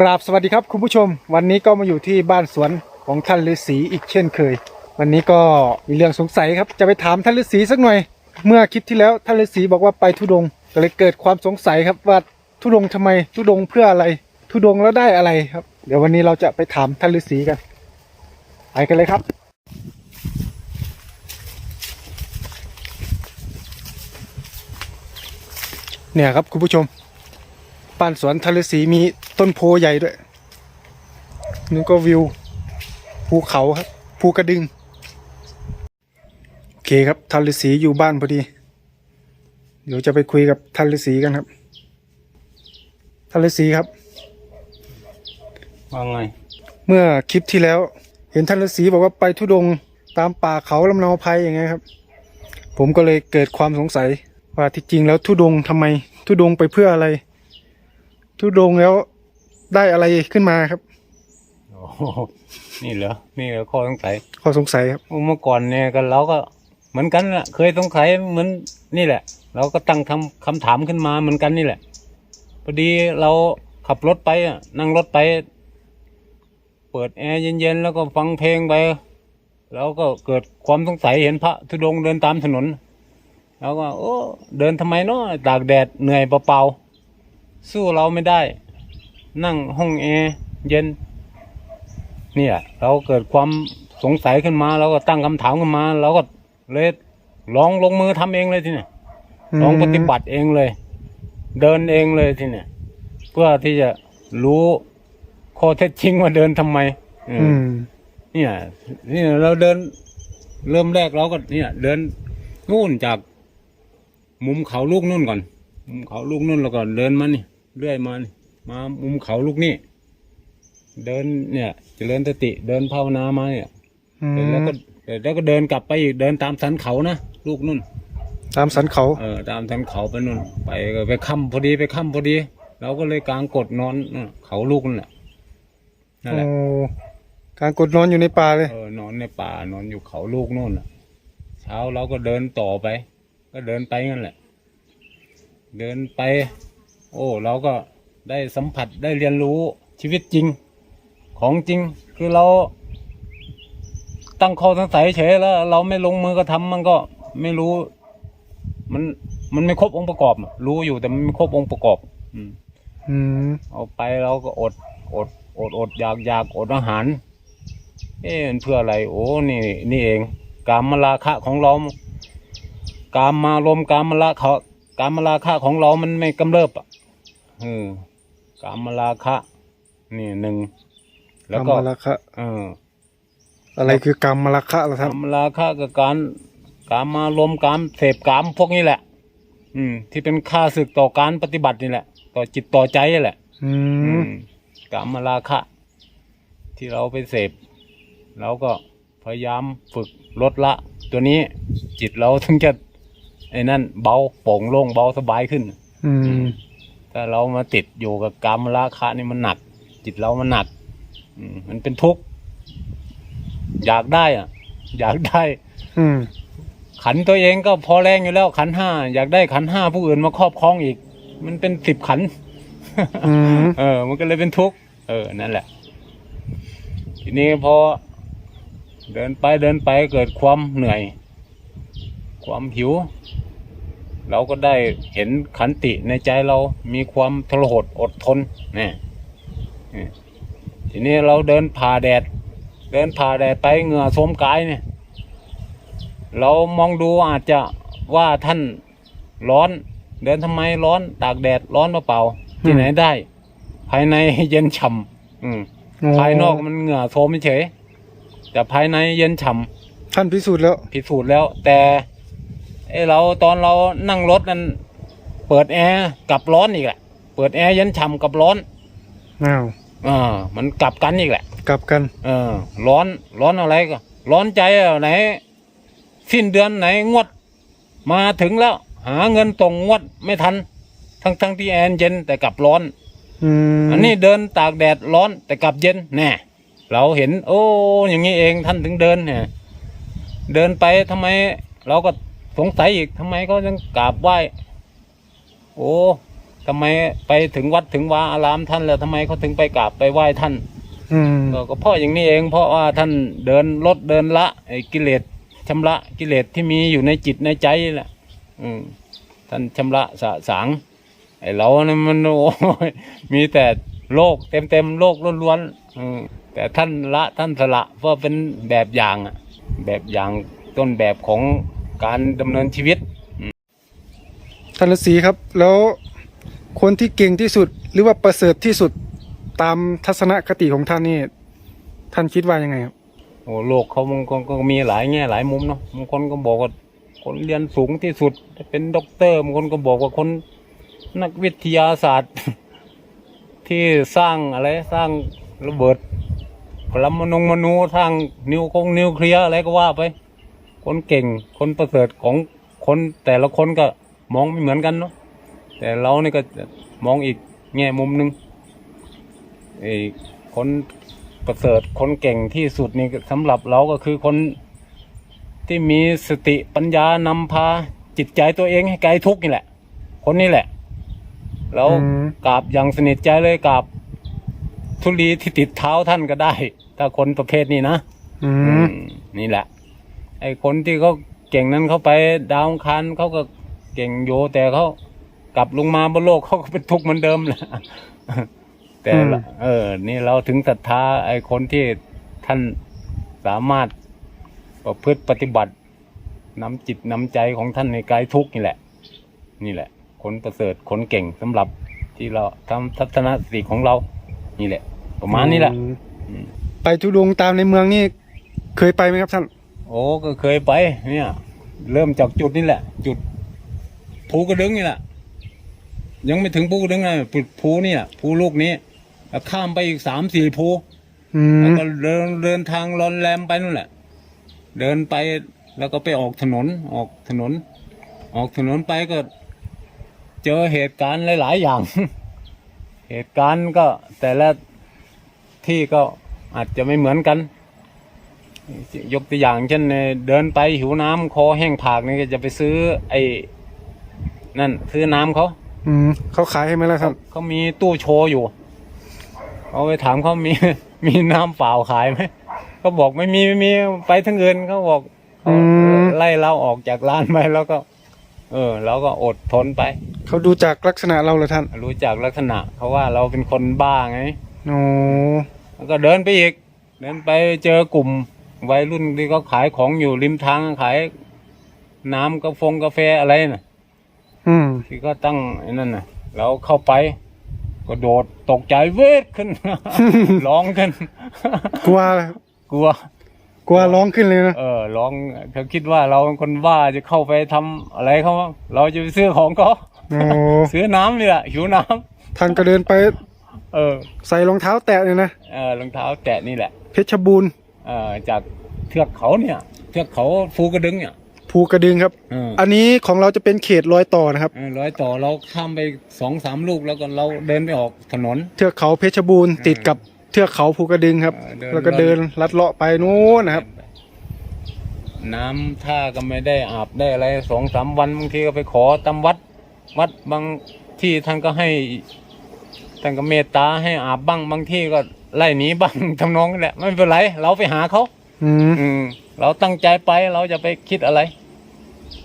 กราบสวัสดีครับคุณผู้ชม วันนี้ก็มาอยู่ที่บ้านสวนของท่านฤาษีอีกเช่นเคย วันนี้ก็มีเรื่องสงสัยครับจะไปถามท่านฤาษีสักหน่อย เมื่อคลิปที่แล้วท่านฤาษีบอกว่าไปทุดงก็เลยเกิดความสงสัยครับว่าทุดงทำไมทุดงเพื่ออะไร ทุดงแล้วได้อะไรครับ เดี๋ยววันนี้เราจะไปถามท่านฤาษีกันไปกันเลยครับ เนี่ยครับคุณผู้ชม บ้านสวนทะเลสีมีต้นโพใหญ่ด้วยนี่ก็วิวภูเขาครับภูกระดึง โอเคครับทะเลสีอยู่บ้านพอดี เดี๋ยวจะไปคุยกับทะเลสีกันครับทะเลสีครับว่าไงเมื่อคลิปที่แล้ว เห็นท่านฤาษีบอกว่าไปทุดงค์ตามป่าเขาลำเนาภัยอย่างเงี้ยครับ ผมก็เลยเกิดความสงสัยว่าที่จริงแล้วทุดงค์ทำไม ทุดงค์ไปเพื่ออะไร ทุดงค์แล้วได้อะไรขึ้นมาครับโอ้โหนี่เหรอ นี่เหรอข้อสงสัยข้อสงสัยครับเมื่อก่อนเนี่ยกันเราก็เหมือนกันแหละเคยสงสัยเหมือนนี่แหละ เราก็ตั้งทำคำถามขึ้นมาเหมือนกันนี่แหละพอดีเราขับรถไปอะนั่งรถไป เปิดแอร์เย็นๆแล้วก็ฟังเพลงไปแล้วก็เกิดความสงสัยเห็นพระธุดงค์เดินตามถนน แล้วก็โอ้เดินทำไมเนาะตากแดดเหนื่อยเปล่าๆ สู้เราไม่ได้ นั่งห้องแอร์เย็น เนี่ย เราเกิดความสงสัยขึ้นมาเราก็ตั้งคำถามขึ้นมาเราก็เลยลองลงมือทำเองเลยทีเนี่ยลองปฏิบัติเองเลย เดินเองเลยทีเนี่ยเพื่อที่จะรู้ข้อเท็จจริงว่าเดินทำไมเอออือมเนี่ยนี่เราเดิน เริ่มแรกเราก็เนี่ย เดินนู่นจาก มุมเขาลูกนู่นก่อน มุมเขาลูกนู่นแล้วก็เดินมานี่ เรื่อยมานี่มามุมเขาลูกนี่เดินเนี่ยเจริญสติเดินภาวนามาเนี่ยอืมเสร็จแล้วก็เสร็จแล้วก็เดินกลับไปอีกเดินตามสันเขานะลูกนู่น ตามสันเขา เออตามสันเขาไปนู่นไปก็ไปค่ำพอดีไปค่ำพอดีเราก็เลยกางกดนอนนู่นเขาลูกนั่นแหละนั่นแหละโอ้การกดนอนอยู่ในป่าเลย เออนอนในป่านอนอยู่เขาลูกนู่นน่ะ เช้าเราก็เดินต่อไป ก็เดินไปงั้นแหละ เดินไป โอ้เราก็ได้สัมผัสได้เรียนรู้ชีวิตจริงของจริง คือเรา ตั้งข้อสงสัยเฉยแล้ว เราไม่ลงมือกระทำมันก็ไม่รู้ มันมันไม่ครบองค์ประกอบอะรู้อยู่แต่มันไม่ครบองค์ประกอบ อืมอืมเอาไปเราก็อด อด อดอดอยากอยากอดอาหาร เอ๊ะมันเพื่ออะไร โอ้นี่ นี่เอง กามมาราคะของเรา กามมาลมกามมาราคะกามมาราคะของเรามันไม่กำเริบอะเออกามมาราคะ นี่หนึ่งแล้วกรรก็มราคะ เอออะไรคือกรรมราคะล่ะคการับมมาราคะกับการกามมาลมกามเสพกามพวกนี้แหละ อืม ที่เป็นค่าศึกต่อการปฏิบัตินี่แหละ ต่อจิตต่อใจนี่แหละ อือืมมกามราคะ ที่เราไปเสพเราก็พยายามฝึกลดละ ตัวนี้จิตเราถึงจะไอ้นั่นเบาโปร่งโล่งเบาสบายขึ้น อืม ถ้าเรามาติดอยู่กับกามราคะนี่มันหนัก จิตเรามันหนักอืมมันเป็นทุกข์อยากได้อะ อยากได้ อืม ขันตัวเองก็พอแรงอยู่แล้ว ขันห้าอยากได้ขันห้าผู้อื่นมาครอบครองอีก มันเป็นสิบขันอืมเออ มันก็เลยเป็นทุกข์เออนั่นแหละ ทีนี้พอเดินไปเดินไปเกิดความเหนื่อย ความหิว เราก็ได้เห็นขันติในใจเรามีความทรหดอดทนนี่นี่ทีนี้เราเดินผ่าแดด เดินผ่าแดดไปเหงื่อโสมกายเนี่ย เรามองดูอาจจะว่าท่านร้อน เดินทำไมร้อนตากแดดร้อนเปล่าๆที่ไหนได้ ภายในเย็นฉ่ำอืมภายนอกมันเหงื่อโทมเฉยแต่ภายในเย็นฉ่ท่านพิสูจน์แล้วำพิสูจน์แล้ว แต่ ไอเราตอนเรานั่งรถนั้นเปิดแอร์กลับร้อนอีกแหละ เปิดแอร์เย็นฉ่ำกับร้อนอ้าวอ่ามันกลับกันอีกแหละ กลับกัน เออ ร้อนร้อนอะไรก็ร้อนใจอะไหน สิ้นเดือนไหนงวด มาถึงแล้ว หาเงินตรงงวดไม่ทัน ทั้งทั้งที่แอร์เย็นแต่กลับร้อนอืมอันนี้เดินตากแดดร้อนแต่กลับเย็นแน่เราเห็น โอ้ อย่างนี้เองท่านถึงเดินเนี่ย เดินไปทำไม เราก็ สงสัยอีกทำไมเขายังกราบไหว้ โอ้ทำไมไปถึงวัดถึงวาอารามท่านแล้วทำไมเขาถึงไปกราบไปไหว้ท่านอืมก็ก็เพราะอย่างนี้เองเพราะว่าท่านเดินลดเดินละไอ้กิเลสชำระกิเลสที่มีอยู่ในจิตในใจแหละอืมท่านชำระสะสางไอ้เราเนี่ยมันโอ้ยมีแต่โลกเต็มเต็มๆโลกล้วนๆอืมแต่ท่านละท่านสละเพราะเป็นแบบอย่างอะแบบอย่างต้นแบบของ การดำเนินชีวิตท่านฤาษีครับ แล้วคนที่เก่งที่สุดหรือว่าประเสริฐที่สุดตามทัศนคติของท่านนี่ท่านคิดว่ายังไงครับโอ้โลกเขามันก็ก็มีหลายแง่หลายมุมเนาะบางคนก็บอกว่าคนเรียนสูงที่สุดเป็นด็อกเตอร์บางคนก็บอกว่าคนนักวิทยาศาสตร์ ที่สร้างอะไรสร้างระเบิดพลังมนุษย์มนูสร้างนิวคงนิวเคลียร์อะไรก็ว่าไป คนเก่งคนประเสริฐของคนแต่ละคนก็มองไม่เหมือนกันเนาะแต่เรานี่ก็มองอีกแง่มุมหนึ่งไอ้คนประเสริฐคนเก่งที่สุดนี่สำหรับเราก็คือคนที่มีสติปัญญานำพาจิตใจตัวเองให้ไกลทุกข์นี่แหละ คนนี้แหละ แล้วอืมกราบอย่างสนิทใจเลยกราบทุลีที่ติดเท้าท่านก็ได้ ถ้าคนประเภทนี้นะอือืมมนี่แหละ ไอ้คนที่เขาเก่งนั้นเขาไปดาวอังคารเขาก็เก่งโยแต่เขากลับลงมาบนโลกเขาก็เป็นทุกข์เหมือนเดิมแหละแต่ละเออ นี่เราถึงศรัทธาไอ้คนที่ท่านสามารถประพฤติปฏิบัตินำจิตนำใจของท่านในกายทุกข์นี่แหละ นี่แหละคนประเสริฐคนเก่งสำหรับที่เราทำทัศนคติของเรา นี่แหละ ประมาณนี้แหละอืมอืมไปทุดงค์ตามในเมืองนี่ เคยไปไหมครับท่าน โอ้ก็เคยไป เนี่ย เริ่มจากจุดนี้แหละ จุดภูกระดึงนี่แหละ ยังไม่ถึงภูกระดึงนะจุดภูนี่แหละภูลูกนี้แล้วข้ามไปอีกสามสี่ภูอืแล้วมก็เดินเดินทางลอนแรมไปนู่นแหละ เดินไปแล้วก็ไปออกถนนออกถนน ออกถนนไปก็ เจอเหตุการณ์หลาย ๆ อย่าง เหตุการณ์ก็แต่ละที่ก็อาจจะไม่เหมือนกัน ยกตัวอย่างเช่นเอ่อเดินไปหิวน้ำคอแห้งผากนี่ก็จะไปซื้อ ไอ้นั่นซื้อน้ำเขาอืมเขาขายให้ไหมล่ะท่านเขามีตู้โชว์อยู่ เอาไปถามเขามีมีน้ำเปล่าขายไหมเขาบอกไม่มีไม่มีไปทั้งเงินเขาบอกเขาไล่เราออกจากร้านไปแล้วก็ เออเราก็อดทนไป เขาดูจากลักษณะเราเลยท่าน รู้จักลักษณะเขาว่าเราเป็นคนบ้าไงโอ้แล้วก็เดินไปอีก เดินไปเจอกลุ่ม วัยรุ่นที่เขาขายของอยู่ริมทางขายน้ำกาแฟงกาแฟอะไรน่ะ อืม ที่ก็ตั้งไอ้นั่นน่ะ เราเข้าไป ก็โดดตกใจเวทขึ้น ร้องขึ้น กลัวกลัว กลัวร้องขึ้นเลยนะเออร้องเขาคิดว่าเราเป็นคนบ้าจะเข้าไปทำอะไรเขามั้งเราจะไปซื้อของเขาโอ้ซื้อน้ำนี่แหละหิวน้ำท่านก็เดินไปเออใส่รองเท้าแตะเลยนะเออรองเท้าแตะนี่แหละ เพชรบูรณ์ เออจากเทือกเขาเนี่ยเทือกเขาภูกระดึงเนี่ยภูกระดึงครับ เอออันนี้ของเราจะเป็นเขตรอยต่อนะครับ เออร้อยต่อเราข้ามไปสองสามลูกแล้วก็เราเดินไปออกถนน เทือกเขาเพชรบูรณ์ติดกับเทือกเขาภูกระดึงครับ เออเดิน แล้วก็เดินลัดเลาะไปนู้นนะครับ น้ำท่าก็ไม่ได้อาบได้อะไรสองสามวันบางทีก็ไปขอตามวัด วัดบางที่ท่านก็ให้ท่านก็เมตตาให้อาบบ้างบางที่ก็ ไล่หนีบ้างทำนองนี้แหละไม่เป็นไร เราไปหาเขาอืมอืม เราตั้งใจไปเราจะไปคิดอะไร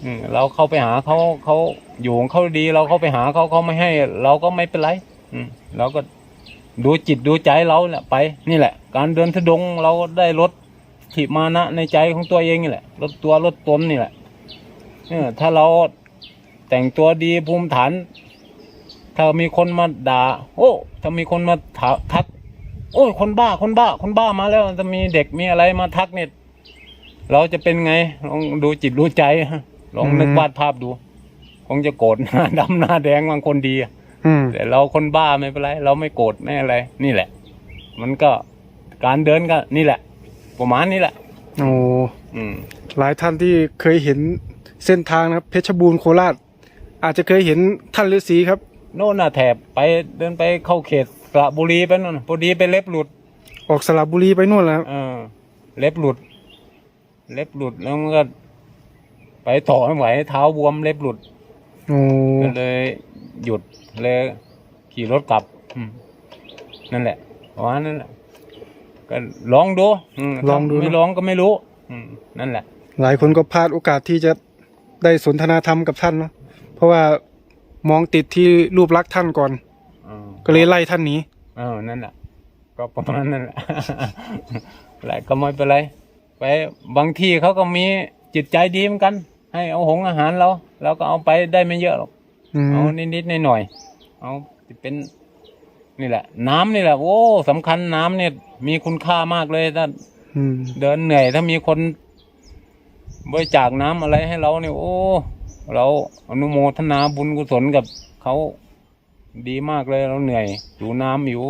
อืม เราเข้าไปหาเขาเขาอยู่ของเขาดี เราเข้าไปหาเขาเขาไม่ให้ เราก็ไม่เป็นไร อืมเราก็ดูจิตดูใจเราแหละไป นี่แหละ การเดินทุดงค์เราได้ลดทิมานะในใจของตัวเองนี่แหละลดตัวลดตนนี่แหละเออถ้าเราแต่งตัวดีภูมิฐาน ถ้ามีคนมาด่า โอ้ ถ้ามีคนมาถาทัก โอ้ยคนบ้าคนบ้า คนบ้ามาแล้วจะมีเด็กมีอะไรมาทักเนี่ยเราจะเป็นไงลองดูจิตดูใจลองนึกวาดภาพดู คงจะโกรธหน้าดำหน้าแดงบางคนดีอะอืมแต่เราคนบ้าไม่เป็นไร เราไม่โกรธไม่อะไร นี่แหละ มันก็การเดินก็นี่แหละ ประมาณนี้แหละโอ้อืมหลายท่านที่เคยเห็นเส้นทางนะครับ เพชรบูรณ์โคราชอาจจะเคยเห็นท่านฤาษีครับ โน่นน่ะแถบไปเดินไปเข้าเขต สระบุรีไปนู่นพอดีไปเล็บหลุดออกสระบุรีไปนู่นแล้วครับเออ เล็บหลุด เล็บหลุดแล้วมันก็ ไปต่อไม่ไหวเท้าบวมเล็บหลุดอโอ้ก็เลยหยุดเลยขี่รถกลับอืมนั่นแหละประมาณนั้นแหละก็ลองดูมลองดูถ้าไม่เนอะ ลองก็ไม่รู้ อืมนั่นแหละ หลายคนก็พลาดโอกาสที่จะได้สนทนาธรรมกับท่านเนาะเพราะว่ามองติดที่รูปลักษณ์ท่านก่อนอืม ก็เลยไล่ท่านหนีเออนั่นแหละก็ประมาณนั้นแหละอะไรก็ไม่เป็นไรไปบางที่เขาก็มีจิตใจดีเหมือนกัน ให้เอาหงอาหารเราเราก็เอาไปได้ไม่เยอะหรอกอืมเอานิดๆหน่อยๆเอาที่เป็นนี่แหละ น้ำนี่แหละโอ้สำคัญน้ำเนี่ยมีคุณค่ามากเลยถ้าอืมเดินเหนื่อยถ้ามีคนบริจาคน้ำอะไรให้เราเนี่ยโอ้ เราอนุโมทนาบุญกุศลกับเขา ดีมากเลยเราเหนื่อยอยู่น้ำอยู่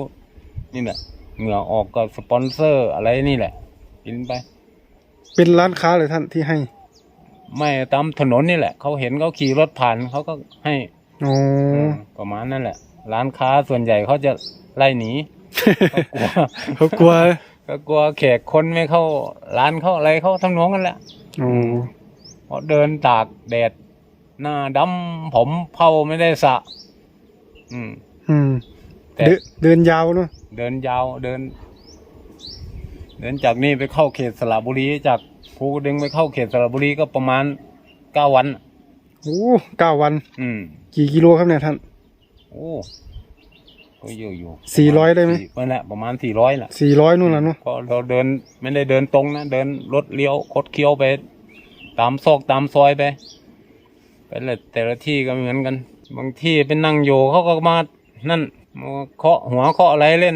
นี่แหละเหงื่อออกก็สปอนเซอร์อะไรนี่แหละ กินไป เป็นร้านค้าเลยท่านที่ให้ ไม่ตามถนนนี่แหละเขาเห็นเขาขี่รถผ่านเขาก็ให้โอ้มประมาณนั่นแหละ ร้านค้าส่วนใหญ่เขาจะไล่หนีเขากลัวเขากลัว ก็กลัวแขกคนไม่เข้า ร้านเขาอะไรเขาทำนองกันแหละโอ้เพราะเดินตากแดดหน้าดำผมเผาไม่ได้สระ อืม อืมแต่ เดินเดินยาวเนาะเดินยาวเดิน เดินจากนี่ไปเข้าเขตสระบุรีจากภูกระดึงไปเข้าเขตสระบุรีก็ประมาณเก้าวัน โอ้เก้าวัน อืม กี่กิโลครับเนี่ยท่าน โอ้ก็เยอะอยู่สี่ร้อยได้ไหม นั่นแหละประมาณสี่ร้อยแหละสี่ร้อยนู่นแหละเนาะเพราะเราเดินไม่ได้เดินตรงนะเดินรถเลี้ยวคดเคี้ยวไป ตามซอกตามซอยไปไปเลยแต่ละที่ก็ไม่เหมือนกัน บางที่เป็นนั่งอยู่เขาก็มานั่นมาเคาะหัวเคาะอะไรเล่น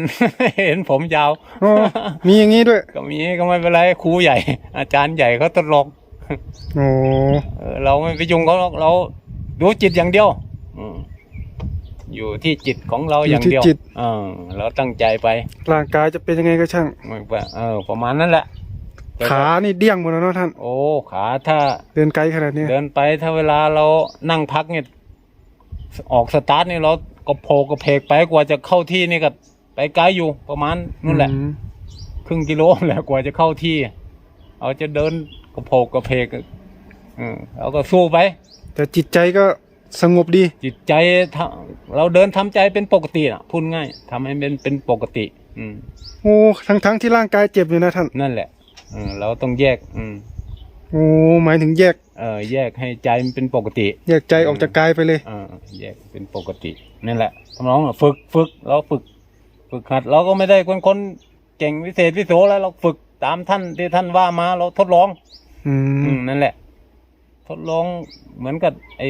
เห็นผมยาวอ๋อมีอย่างนี้ด้วย ก็มีก็ไม่เป็นไรครูใหญ่ อาจารย์ใหญ่เขาตลกโอ้เออเราไม่ไปยุ่งเขาหรอกเราดูจิตอย่างเดียวอืมอยู่ที่จิตของเราอย่างเดียวเออเราตั้งใจไป ร่างกายจะเป็นยังไงก็ช่างไม่ว่าเออ ประมาณนั้นแหละแต่ขานี่เดี้ยงหมดแล้วเนาะท่าน โอ้ ขาถ้า เดินไกลขนาดเนี้ยเดินไปถ้าเวลาเรานั่งพักเนี่ย ออกสตาร์ทนี่เราก็โผล่กระเพกไปกว่าจะเข้าที่นี่ก็ไปไกลอยู่ประมาณนู่นแหละ อืมครึ่งกิโลแหละกว่าจะเข้าที่ เอาจะเดินกระโผกกระเพกเออเราก็สู้ไป แต่จิตใจก็สงบดี จิตใจทำเราเดินทำใจเป็นปกติอะพูดง่ายทำให้เป็นเป็นปกติ อืม โอ้ทั้งทั้งที่ร่างกายเจ็บอยู่นะท่าน นั่นแหละเออเราต้องแยก อืม โอ้หมายถึงแยก เออแยกให้ใจมันเป็นปกติ แยกใจออกจากกายไปเลย เออแยกเป็นปกตินั่นแหละทำน้องอะฝึกฝึกเราฝึก ฝึกหัดเราก็ไม่ได้คนคนเก่งวิเศษวิโสแล้วเราฝึกตามท่านที่ท่านว่ามาเราทดลอง อือืมมนั่นแหละ ทดลองเหมือนกับไอ้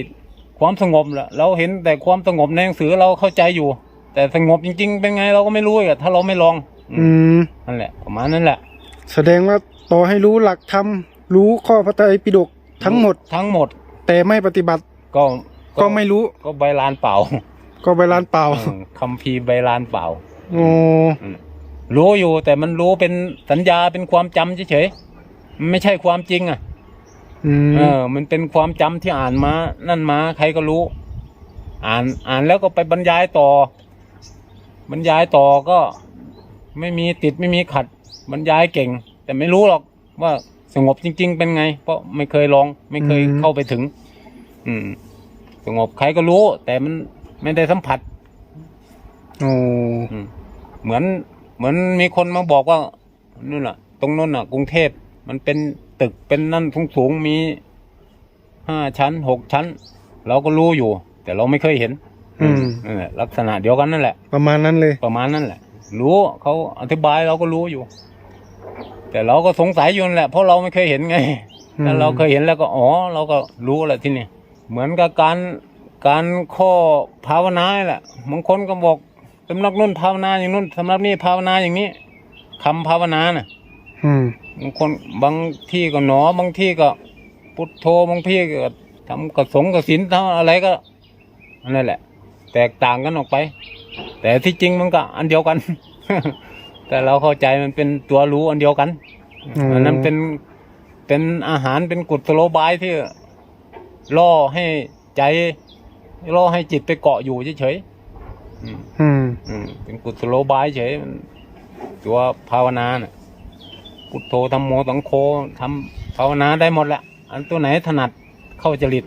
ความสงบแหละเราเห็นแต่ความสงบในหนังสือเราเข้าใจอยู่ แต่สงบจริง ๆ เป็นไงเราก็ไม่รู้อะถ้าเราไม่ลอง อือืมมนั่นแหละ ประมาณนั้นแหละ แสดงว่าต่อให้รู้หลักธรรม รู้ข้อพระไตรปิฎกทั้งหมด ทั้งหมด แต่ไม่ปฏิบัติก็ก็ไม่รู้ก็ใบลานเปล่า ก็ไปร้านเปล่าอืมคำพีร์ใบลานเปล่าโอ้อืมรู้อยู่แต่มันรู้เป็นสัญญาเป็นความจำเฉยๆมันไม่ใช่ความจริง อะอืมเออ มันเป็นความจำที่อ่านมา นั่นมา ใครก็รู้ อ่านอ่านแล้วก็ไปบรรยายต่อ บรรยายต่อก็ ไม่มีติดไม่มีขัด บรรยายเก่ง แต่ไม่รู้หรอกว่า สงบจริง ๆ เป็นไง เพราะไม่เคยลอง ไม่เคยเข้าไปถึง อืม สงบใครก็รู้ แต่มันไม่ได้สัมผัส โอ้อืมเหมือนเหมือนมีคนมาบอกว่านู่นน่ะ ตรงนู้นน่ะ กรุงเทพมันเป็นตึกเป็นนั่นสูงสูงๆมีห้าชั้นหกชั้น เราก็รู้อยู่ แต่เราไม่เคยเห็นอืม นั่นแหละลักษณะเดียวกันนั่นแหละ ประมาณนั้นเลย ประมาณนั่นแหละ รู้เขาอธิบายเราก็รู้อยู่ แต่เราก็สงสัยอยู่นั่นแหละเพราะเราไม่เคยเห็นไงอืมถ้าเราเคยเห็นแล้วก็อ๋อเราก็รู้แหละที่นี่เหมือนกับการการข้อภาวนาแหละบางคนก็บอกสำนักนุ่นภาวนาอย่างนุ่นสำนักนี้ภาวนาอย่างนี้คำภาวนาน่ะอืมบางคนบางที่ก็หนอบางที่ก็พุทโธบางที่ก็ทำกระสงกระสินทำอะไรก็นั่นแหละ แตกต่างกันออกไป แต่ที่จริงมันก็อันเดียวกัน แต่เราเข้าใจมันเป็นตัวรู้อันเดียวกันอืมอันนั้นเป็นเป็นอาหารเป็นกุศโลบายที่ล่อให้ใจล่อให้จิตไปเกาะอยู่เฉยๆอืมอืมอืมเป็นกุศโลบายเฉยมันตัวภาวนาน่ะพุทโธธรรมโมสังโฆทำภาวนาได้หมดแหละ อันตัวไหนถนัดเข้าจริต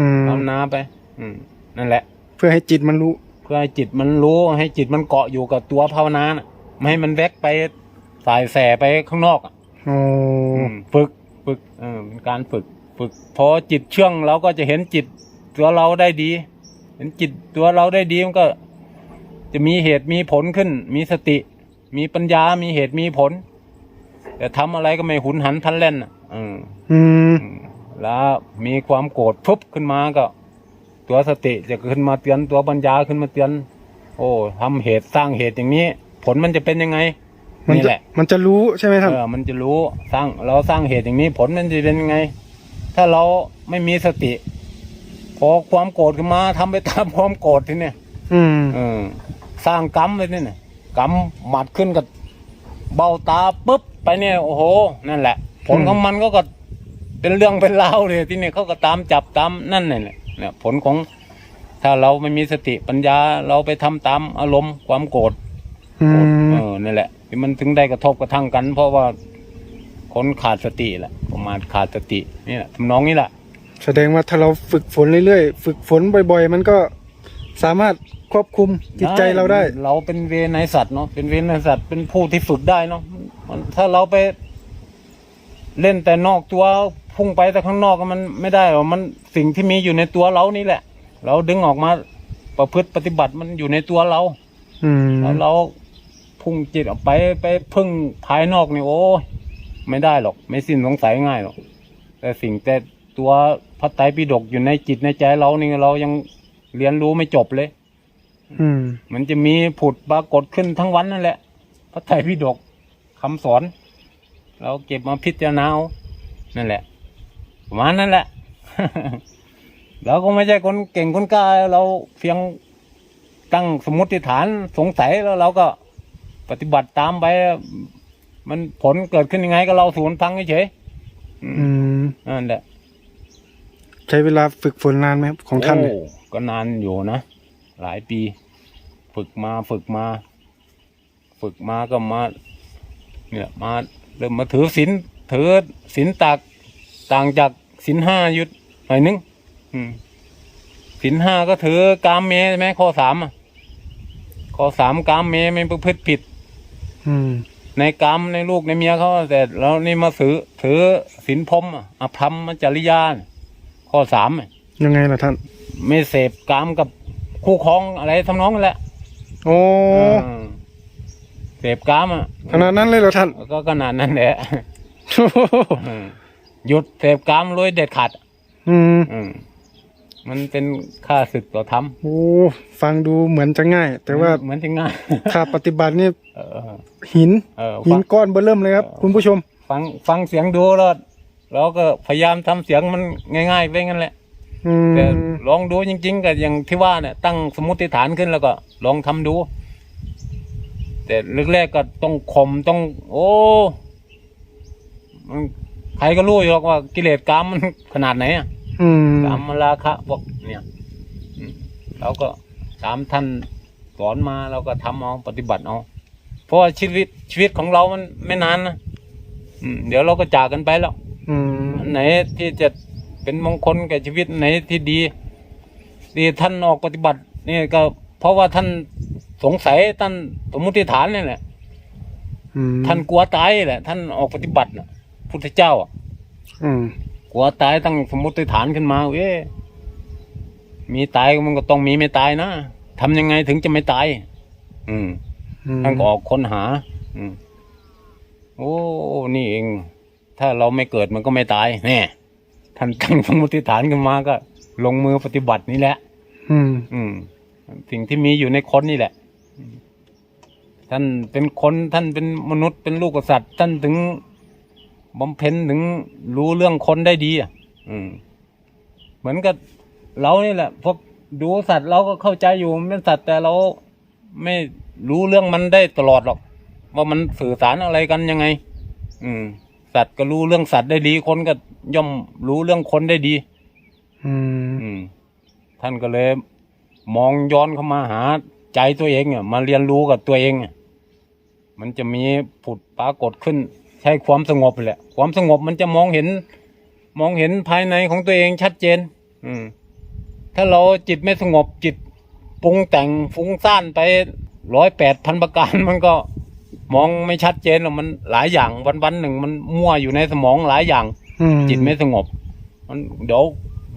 อืมภาวนาไป อืม นั่นแหละ เพื่อให้จิตมันรู้ เพื่อให้จิตมันรู้ให้จิตมันเกาะอยู่กับตัวภาวนาน่ะ ไม่ให้มันแวกไปสายแสไปข้างนอกอะโอ้อืมฝึกฝึกเออเป็นการฝึก ฝึกพอจิตเชื่องเราก็จะเห็นจิตตัวเราได้ดี เห็นจิตตัวเราได้ดีมันก็ จะมีเหตุมีผลขึ้น มีสติ มีปัญญามีเหตุมีผล แต่ทำอะไรก็ไม่หุนหันพลันแล่นอะอืม อืมอืมแล้วมีความโกรธพุบขึ้นมาก็ ตัวสติจะขึ้นมาเตือนตัวปัญญาขึ้นมาเตือน โอ้ทำเหตุสร้างเหตุอย่างนี้ ผลมันจะเป็นยังไงมันนี่จะแหละ มันจะรู้ใช่ไหมท่าน เออมันจะรู้สร้างเราสร้างเหตุอย่างนี้ผลมันจะเป็นยังไง ถ้าเราไม่มีสติพอความโกรธขึ้นมาทำไปตามความโกรธทีเนี่ยอืม เออสร้างกรรมไปนี่เนี่ยกรรมหมัดขึ้นกับเบ้าตาปุ๊บไปเนี่ยโอ้โห นั่นแหละ ผลของมันก็ก็เป็นเรื่องเป็นราวเลยที่เนี่ยเขาก็ตามจับตามนั่นเนี่ยเนี่ยผลของถ้าเราไม่มีสติปัญญาเราไปทำตามอารมณ์ความโกรธ อืโกรธมเออนี่นแหละที่มันถึงได้กระทบกระทั่งกัน เพราะว่าคนขาดสติแหละประมาณขาดสตินี่แหละทำนองนี้แหละแสดงว่าถ้าเราฝึกฝนเรื่อยๆ ฝึกฝนบ่อยๆ มันก็สามารถควบคุมจิตใจเราได้ เราเป็นเวไนยสัตว์เนาะเป็นเวไนยสัตว์เป็นผู้ที่ฝึกได้เนาะมันถ้าเราไป เล่นแต่นอกตัวพุ่งไปแต่ข้างนอกมันไม่ได้หรอกมันสิ่งที่มีอยู่ในตัวเรานี่แหละ เราดึงออกมาประพฤติปฏิบัติมันอยู่ในตัวเราอืม แล้วเรา พุ่งจิตออกไปไปพึ่งภายนอกนี่โอ้ยไม่ได้หรอก ไม่สิ้นสงสัยง่ายหรอก แต่สิ่งแต่ตัวพระไตรปิฎกอยู่ในจิตในใจเรานี่เรายังเรียนรู้ไม่จบเลย อืม มันจะมีผุดปรากฏขึ้นทั้งวันนั่นแหละ พระไตรปิฎกคำสอน เราเก็บมาพิจารณาเอานั่นแหละประมาณนั่นแหละเราก็ไม่ใช่คนเก่งคนกล้าเราเพียงตั้งสมมติฐานสงสัยแล้วเราก็ ปฏิบัติตามไป มันผลเกิดขึ้นยังไงก็เราสูนฟังเฉยๆอืมอืมนั่นแหละ ใช้เวลาฝึกฝนนานไหมครับของท่านเนี่ยโอ้ก็นานอยู่นะ หลายปี ฝึกมาฝึกมา ฝึกมาก็มา เนี่ยมาเริ่มมาถือศีลถือศีลตักต่างจากศีลห้ายุดหน่อยนึงอืมศีลห้าก็ถือกามเมใช่ไหมข้อสามอะข้อสามกามเมไม่ประพฤติผิด อืม ในกรรมในลูกในเมียเขาแต่เรานี่มาถือถือศีลพรหมอะอภรรมจริยาข้อสามอะยังไงล่ะท่าน ไม่เสพกามกับคู่ครองอะไรทำนองนั่นแหละโอ้อืมเสพกามอะขนาดนั้นเลยเหรอท่าน ก็ขนาดนั้นแหละอืมหยุดเสพกามเลยเด็ดขาด อืม อืม มันเป็นค่าศึกต่อธรรมโอ้ฟังดูเหมือนจะง่าย แต่ว่าเหมือนจะง่ายถ้าปฏิบัตินี่เออ หินเออหิฟันงก้อนเบอเริ่มเลยครับเออคุณผู้ชม ฟังฟังเสียงดูแล้วเราก็พยายามทำเสียงมันง่ายๆไปงั้นแหละอืมแต่ลองดูจริง ๆก็อย่างที่ว่าเนี่ย ตั้งสมมติฐานขึ้นแล้วก็ ลองทำดู แต่แรกๆก็ต้องข่มต้อง โอ้มันใครก็รู้อยู่หรอกว่ากิเลสกรรมมันขนาดไหนอะ อืมกรรมราคะบอกเนี่ยอืมเราก็ตามท่านสอนมาเราก็ทำเอาปฏิบัติเอาเพราะว่าชีวิตชีวิตของเรามันไม่นานนะอืมเดี๋ยวเราก็จากกันไปแล้วอืมอันไหนที่จะเป็นมงคลแก่ชีวิตไหนที่ดีที่ท่านออกปฏิบัตินี่ก็เพราะว่าท่านสงสัยท่านสมมติฐานนี่แหละอืมท่านกลัวตายแหละ ท่านออกปฏิบัติน่ะพุทธเจ้าอะอืมก ลัวตายตั้งสมมติฐานขึ้นมาเว้ยมีตายมันก็ต้องมีไม่ตายนะทำยังไงถึงจะไม่ตาย อืมอืมท่านก็ออกค้นหา อืมโอ้นี่เอง ถ้าเราไม่เกิดมันก็ไม่ตายแน่ท่านตั้งสมมติฐานขึ้นมาก็ ลงมือปฏิบัตินี่แหละ อืม อืม สิ่งที่มีอยู่ในคนนี่แหละอืมท่านเป็นคนท่านเป็นมนุษย์เป็นลูกกษัตริย์ท่านถึง บำเพ็ญถึงรู้เรื่องคนได้ดีอะอืม เหมือนกับเรานี่แหละพวกดูสัตว์เราก็เข้าใจอยู่มันเป็นสัตว์แต่เราไม่รู้เรื่องมันได้ตลอดหรอก ว่ามันสื่อสารอะไรกันยังไง อืม สัตว์ก็รู้เรื่องสัตว์ได้ดี คนก็ย่อมรู้เรื่องคนได้ดี อืม อืม ท่านก็เลย มองย้อนเข้ามาหาใจตัวเองอะมาเรียนรู้กับตัวเองอะมันจะมีผุดปรากฏขึ้นใช้ความสงบแหละ ความสงบมันจะมองเห็น มองเห็นภายในของตัวเองชัดเจน อืม ถ้าเราจิตไม่สงบจิตปรุงแต่งฟุ้งซ่านไปร้อยแปดพันประการมันก็มองไม่ชัดเจนหรอกมันหลายอย่างวันวันๆหนึ่งมันมั่วอยู่ในสมองหลายอย่างอืมจิตไม่สงบ มันเดี๋ยว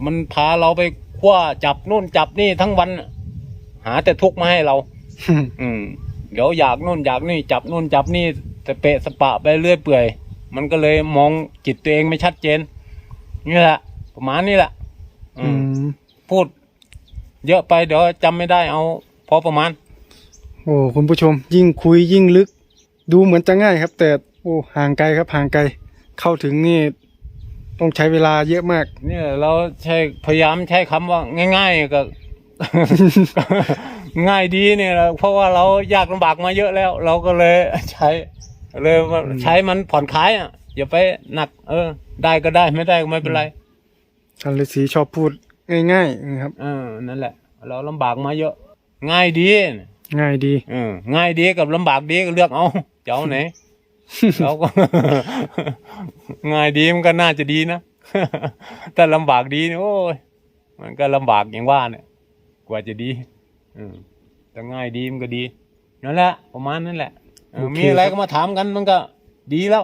มันพาเราไปคว้าจับนู่นจับนี่ทั้งวันน่ะหาแต่ทุกข์มาให้เราอืมอืมเดี๋ยวอยากนู่นอยากนี่จับนู่นจับนี่ สเปะสปะไปเรื่อยเปื่อย มันก็เลยมองจิตตัวเองไม่ชัดเจน นี่แหละ ประมาณนี้แหละอือืมมพูด เยอะไปเดี๋ยวจำไม่ได้เอาพอประมาณ โอ้คุณผู้ชม ยิ่งคุยยิ่งลึก ดูเหมือนจะง่ายครับ แต่โอ้ห่างไกลครับห่างไกล เข้าถึงนี่ ต้องใช้เวลาเยอะมาก เนี่ยเราใช้พยายามใช้คำว่าง่ายๆก็ง่ายดีเนี่ยแหละเพราะว่าเรายากลำบากมาเยอะแล้ว เราก็เลยใช้ เลยว่าใช้มันผ่อนคลายอะอย่าไปหนัก เออ ได้ก็ได้ไม่ได้ก็ไม่เป็นไรท่านฤาษีชอบพูดง่ายๆนะครับเออนั่นแหละ เราลำบากมาเยอะ ง่ายดีง่ายดีเออง่ายดีกับลำบากดีก็เลือกเอาจะเอาไหนเราก็ ง่ายดีมันก็น่าจะดีนะแต่ลำบากดีเนี่ยโอ้ยมันก็ลำบากอย่างว่าเนี่ย กว่าจะดี อืมแต่ง่ายดีมันก็ดีนั่นแหละประมาณนั้นแหละ เออโอเค มีอะไรครับก็มาถามกันมันก็ดีแล้ว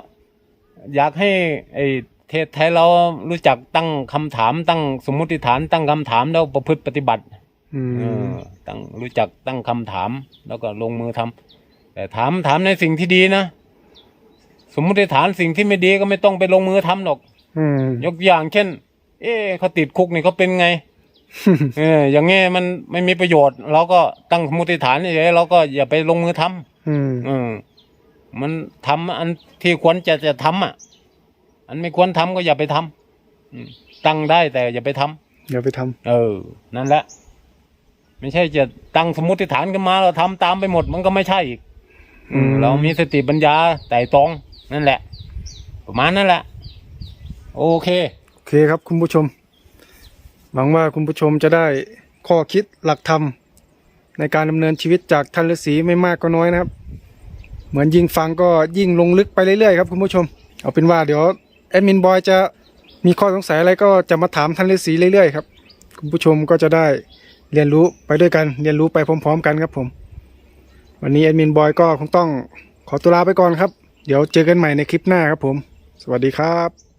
อยากให้ไอ้เทศไทยเรารู้จักตั้งคำถาม ตั้งสมมุติฐานตั้งคำถามแล้วประพฤติปฏิบัติ อืมเออตั้งรู้จักตั้งคำถามแล้วก็ลงมือทำแต่ถามถามในสิ่งที่ดีนะ สมมติฐานสิ่งที่ไม่ดีก็ไม่ต้องไปลงมือทำหรอก อืมยกอย่างเช่น เอ๊ะเขาติดคุกนี่เขาเป็นไง เอออย่างเงี้ยมันไม่มีประโยชน์ เราก็ตั้งสมมติฐานเฉยๆเราก็อย่าไปลงมือทำอืมเออมันทำอันที่ควรจะจะทำอะ อันไม่ควรทำก็อย่าไปทำอืมตั้งได้แต่อย่าไปทำเดี๋ยวไปทำเออ นั่นแหละ ไม่ใช่จะตั้งสมมติฐานขึ้นมา เราทำตามไปหมดมันก็ไม่ใช่อีก อืม เรามีสติปัญญาไต่ตรอง นั่นแหละ ประมาณนั่นแหละ โอเค โอเคครับคุณผู้ชม หวังว่าคุณผู้ชมจะได้ข้อคิดหลักธรรม ในการดำเนินชีวิตจากท่านฤาษีไม่มากก็น้อยนะครับ เหมือนยิ่งฟังก็ยิ่งลงลึกไปเรื่อยๆครับคุณผู้ชม เอาเป็นว่าเดี๋ยวแอดมินบอยจะมีข้อสงสัยอะไรก็จะมาถามท่านฤาษีเรื่อยๆครับคุณผู้ชมก็จะได้เรียนรู้ไปด้วยกันเรียนรู้ไปพร้อม ๆ กันครับผม วันนี้แอดมินบอยก็คงต้องขอตัวลาไปก่อนครับ เดี๋ยวเจอกันใหม่ในคลิปหน้าครับผม สวัสดีครับ